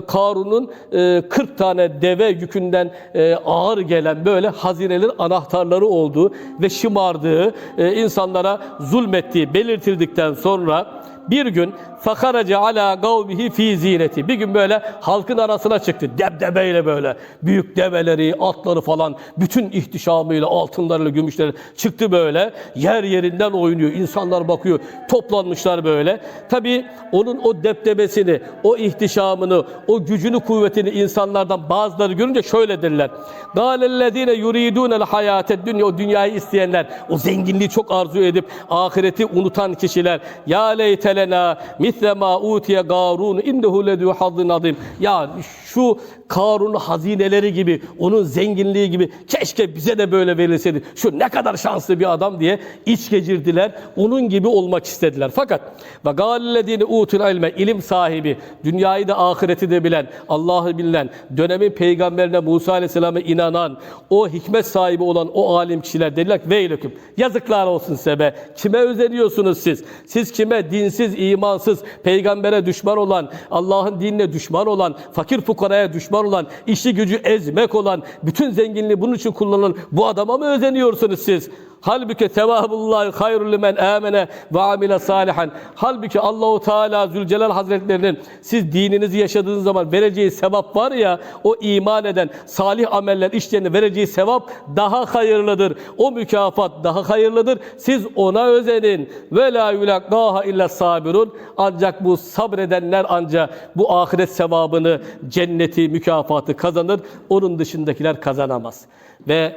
Karun'un e, 40 tane deve yükünden e, ağır gelen böyle hazinelerin anahtarları olduğu ve şımardığı, e, insanlara zulmettiği belirtildikten sonra bir gün fakaraca ala kavmihi fi zineti. Bir gün böyle halkın arasına çıktı. Debdebeyle böyle. Büyük develeri, atları falan bütün ihtişamıyla, altınlarıyla, gümüşleri çıktı böyle. Yer yerinden oynuyor. İnsanlar bakıyor. Toplanmışlar böyle. Tabii onun o debdebesini, o ihtişamını, o gücünü, kuvvetini insanlardan bazıları görünce şöyle derler. Galellezine yuridunel hayate dünya o dünyayı isteyenler, o zenginliği çok arzu edip ahireti unutan kişiler. Ya leytelena misle ma utiye Garun innehu ledü hazzın azim. Ya şu Karun hazineleri gibi, onun zenginliği gibi keşke bize de böyle verilseydi. Şu ne kadar şanslı bir adam diye iç geçirdiler. Onun gibi olmak istediler. Fakat ve galellezine utul ilme ilim sahibi, dünyayı da ahireti de bilen, Allah'ı bilen, dönemin peygamberine Musa Aleyhisselam'a inanan, o hikmet sahibi olan o alim kişiler dediler ki veylüküm yazıklar olsun size be. Kime özeniyorsunuz siz? Siz kime dinsiz, imansız, peygambere düşman olan, Allah'ın dinine düşman olan, fakir fukaraya düşman olan, işi gücü ezmek olan, bütün zenginliği bunun için kullanılan bu adama mı özeniyorsunuz siz? Halbuki sevabullah hayrul limen amene ve amile salihan. Halbuki Allahu Teala Zülcelal Hazretlerinin siz dininizi yaşadığınız zaman vereceği sevap var ya o iman eden salih ameller işlerine vereceği sevap daha hayırlıdır. O mükafat daha hayırlıdır. Siz ona özenin. Ve la yulakkaha illa sabirun. Ancak bu sabredenler ancak bu ahiret sevabını, cenneti, mükafatı kazanır. Onun dışındakiler kazanamaz. Ve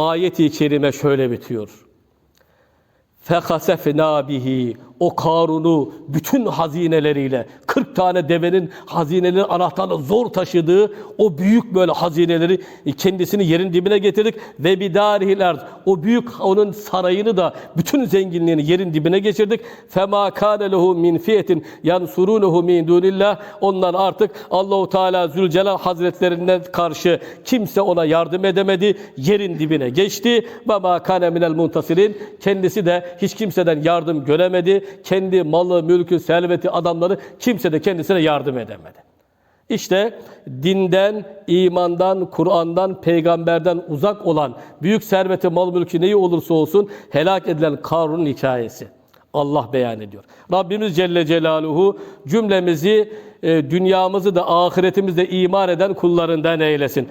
Ayet-i kerime şöyle bitiyor. Fekasefna bihi o Karun'u bütün hazineleriyle 40 tane devenin hazineleri anahtarla zor taşıdığı o büyük böyle hazineleri kendisini yerin dibine getirdik ve bidarihil ard o büyük onun sarayını da bütün zenginliğini yerin dibine geçirdik. Fema kana lehu min fiyetin yansurunehu min dunillah onlar artık Allahu Teala Zülcelal Hazretlerinden karşı kimse ona yardım edemedi. Yerin dibine geçti. Ve ma kana minel muntasirin kendisi de hiç kimseden yardım göremedi. Kendi malı, mülkü, serveti, adamları kimse de kendisine yardım edemedi. İşte dinden, imandan, Kur'an'dan, peygamberden uzak olan büyük serveti, mal mülkü neyi olursa olsun helak edilen Karun'un hikayesi. Allah beyan ediyor. Rabbimiz Celle Celaluhu cümlemizi, e, dünyamızı da ahiretimizi de iman eden kullarından eylesin.